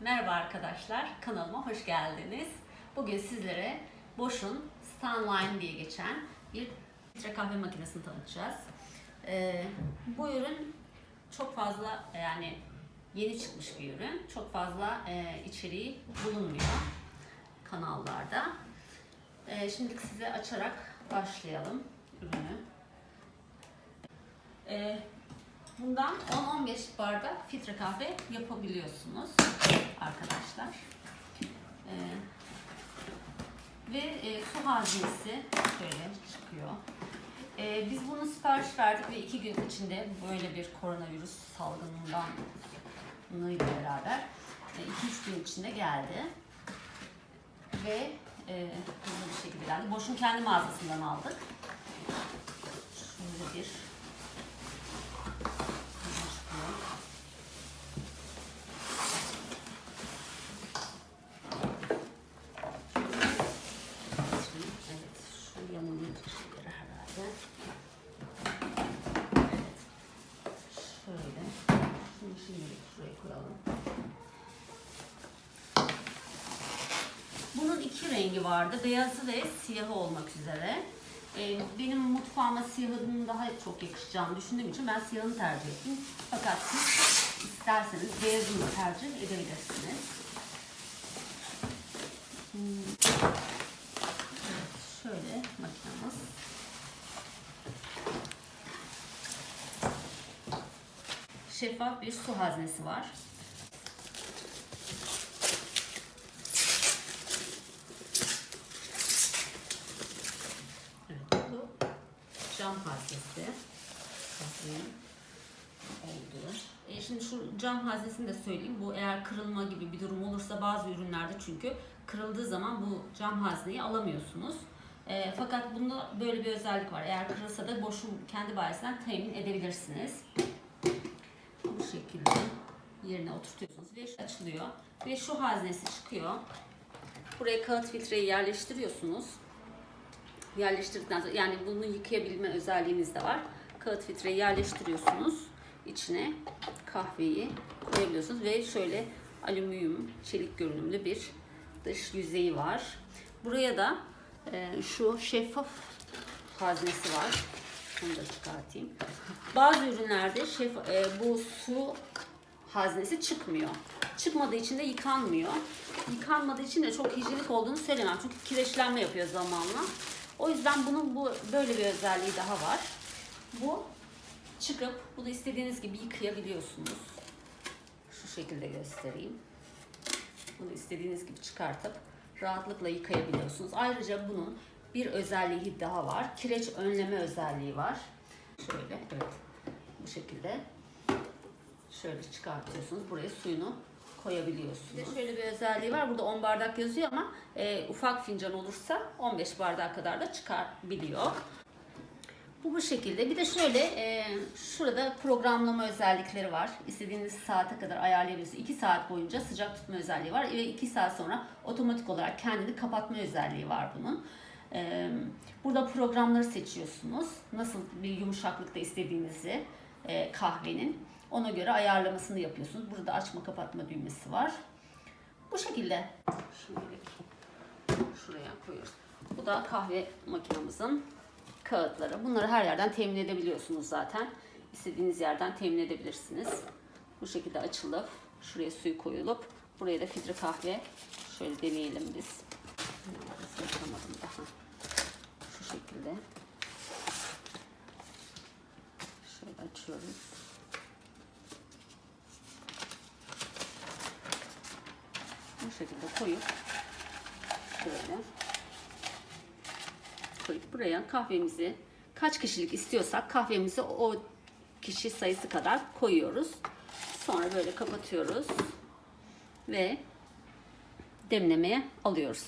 Merhaba arkadaşlar, kanalıma hoş geldiniz. Bugün sizlere Bosch'un Stanline diye geçen bir filtre kahve makinesini tanıtacağız. Ee, bu ürün çok fazla yani yeni çıkmış bir ürün. Çok fazla e, içeriği bulunmuyor kanallarda. Ee, şimdilik size açarak başlayalım ürünü. Ee, Bundan 10-15 bardak filtre kahve yapabiliyorsunuz arkadaşlar. Ee, ve e, su haznesi şöyle çıkıyor. Ee, biz bunu sipariş verdik ve iki gün içinde böyle bir koronavirüs salgınından beraber 2-3 gün içinde geldi. Ve e, hızlı bir şekilde geldi. Boş'un kendi mağazasından aldık. Şöyle bir Evet, şu yanının şeyleri herhalde. Evet. Şöyle. Şunu şimdi şuraya koyalım. Bunun iki rengi vardı. Beyazı ve siyahı olmak üzere. Ee, benim mutfağıma siyahının daha çok yakışacağını düşündüğüm için ben siyahını tercih ettim. Fakat siz isterseniz beyazını da tercih edebilirsiniz. Hmm. Şöyle makinamız. Şeffaf bir su haznesi var. Evet, bu cam haznesi. Olduğu. E şimdi şu cam haznesini de söyleyeyim. Bu eğer kırılma gibi bir durum olursa bazı ürünlerde çünkü kırıldığı zaman bu cam hazneyi alamıyorsunuz. E, fakat bunda böyle bir özellik var. Eğer kırılsa da boşun kendi bayisinden temin edebilirsiniz. Bu şekilde yerine oturtuyorsunuz ve açılıyor. Ve şu haznesi çıkıyor. Buraya kağıt filtreyi yerleştiriyorsunuz. Yerleştirdikten sonra yani bunu yıkayabilme özelliğiniz de var. Kağıt filtreyi yerleştiriyorsunuz. içine kahveyi koyabiliyorsunuz ve şöyle alüminyum çelik görünümlü bir dış yüzeyi var. Buraya da e, şu şeffaf haznesi var. Onu da çıkartayım. Bazı ürünlerde şef, e, bu su haznesi çıkmıyor. Çıkmadığı için de yıkanmıyor. Yıkanmadığı için de çok hijyenik olduğunu söylemem. Çünkü kireçlenme yapıyor zamanla. O yüzden bunun bu böyle bir özelliği daha var. Bu çıkıp bunu istediğiniz gibi yıkayabiliyorsunuz. Şu şekilde göstereyim. Bunu istediğiniz gibi çıkartıp rahatlıkla yıkayabiliyorsunuz. Ayrıca bunun bir özelliği daha var. Kireç önleme özelliği var. Şöyle evet bu şekilde şöyle çıkartıyorsunuz. Buraya suyunu koyabiliyorsunuz. Bir de şöyle bir özelliği var. Burada 10 bardak yazıyor ama e, ufak fincan olursa 15 bardağa kadar da çıkabiliyor. Bu bu şekilde. Bir de şöyle e, şurada programlama özellikleri var. İstediğiniz saate kadar ayarlayabilirsiniz. 2 saat boyunca sıcak tutma özelliği var ve 2 saat sonra otomatik olarak kendini kapatma özelliği var bunun. E, burada programları seçiyorsunuz. Nasıl bir yumuşaklıkta istediğinizi e, kahvenin. Ona göre ayarlamasını yapıyorsunuz. Burada açma kapatma düğmesi var. Bu şekilde. Şimdilik şuraya koyuyoruz. Bu da kahve makinamızın kağıtları. Bunları her yerden temin edebiliyorsunuz zaten. İstediğiniz yerden temin edebilirsiniz. Bu şekilde açılıp şuraya suyu koyulup buraya da filtre kahve şöyle deneyelim biz. Yapamadım daha. Şu şekilde. Şöyle açıyoruz. Şekilde koyup böyle koyup buraya kahvemizi kaç kişilik istiyorsak kahvemizi o kişi sayısı kadar koyuyoruz. Sonra böyle kapatıyoruz ve demlemeye alıyoruz.